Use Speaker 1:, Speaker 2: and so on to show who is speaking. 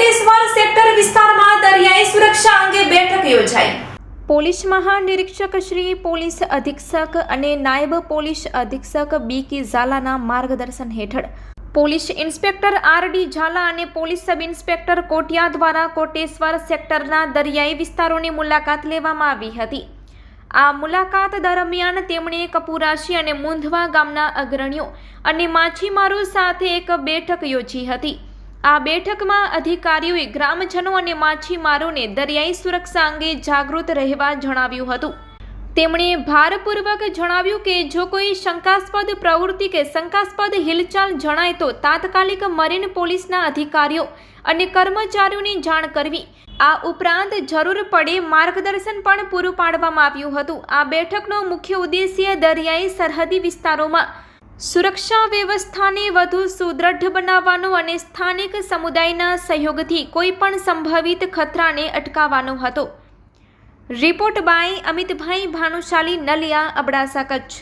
Speaker 1: Koteshwar sector વિસ્તારમાં દરિયાઈ સુરક્ષા અંગે બેઠક યોજાઈ.
Speaker 2: પોલીસ મહાનિરીક્ષક શ્રી પોલીસ અધિક્ષક અને નાયબ પોલીસ અધિક્ષક બી કે ઝાલાના માર્ગદર્શન હેઠળ police inspector R D Jhala અને પોલીસ સબ ઇન્સ્પેક્ટર કોટિયા દ્વારા કોટેશ્વર સેક્ટરના દરિયાઈ વિસ્તારોની મુલાકાત લેવામાં આવી હતી. આ મુલાકાત દરમિયાન તેમણે કપુરાશી અને મુંધવા ગામના અગ્રણીઓ અને માછીમારો સાથે એક બેઠક યોજી હતી. આ બેઠકમાં અધિકારીઓએ ગ્રામજનો અને માછીમારોને દરિયાઈ સુરક્ષા અંગે જાગૃત રહેવા જણાવ્યું હતું. તેમણે ભારપૂર્વક જણાવ્યું કે જો કોઈ શંકાસ્પદ પ્રવૃત્તિ કે શંકાસ્પદ હિલચાલ જણાય તો તાત્કાલિક મરીન પોલીસના અધિકારીઓ અને કર્મચારીઓની જાણ કરવી. આ ઉપરાંત જરૂર પડે માર્ગદર્શન પણ પૂરું પાડવામાં આવ્યું હતું. આ બેઠકનો મુખ્ય ઉદ્દેશ્ય દરિયાઈ સરહદી વિસ્તારોમાં સુરક્ષા વ્યવસ્થાને વધુ સુદૃઢ બનાવવાનો અને સ્થાનિક સમુદાયના સહયોગથી કોઈપણ સંભવિત ખતરાને અટકાવવાનો હતો. Report by Amitbhai Bhanushali Naliya, Abdasa, Kutch.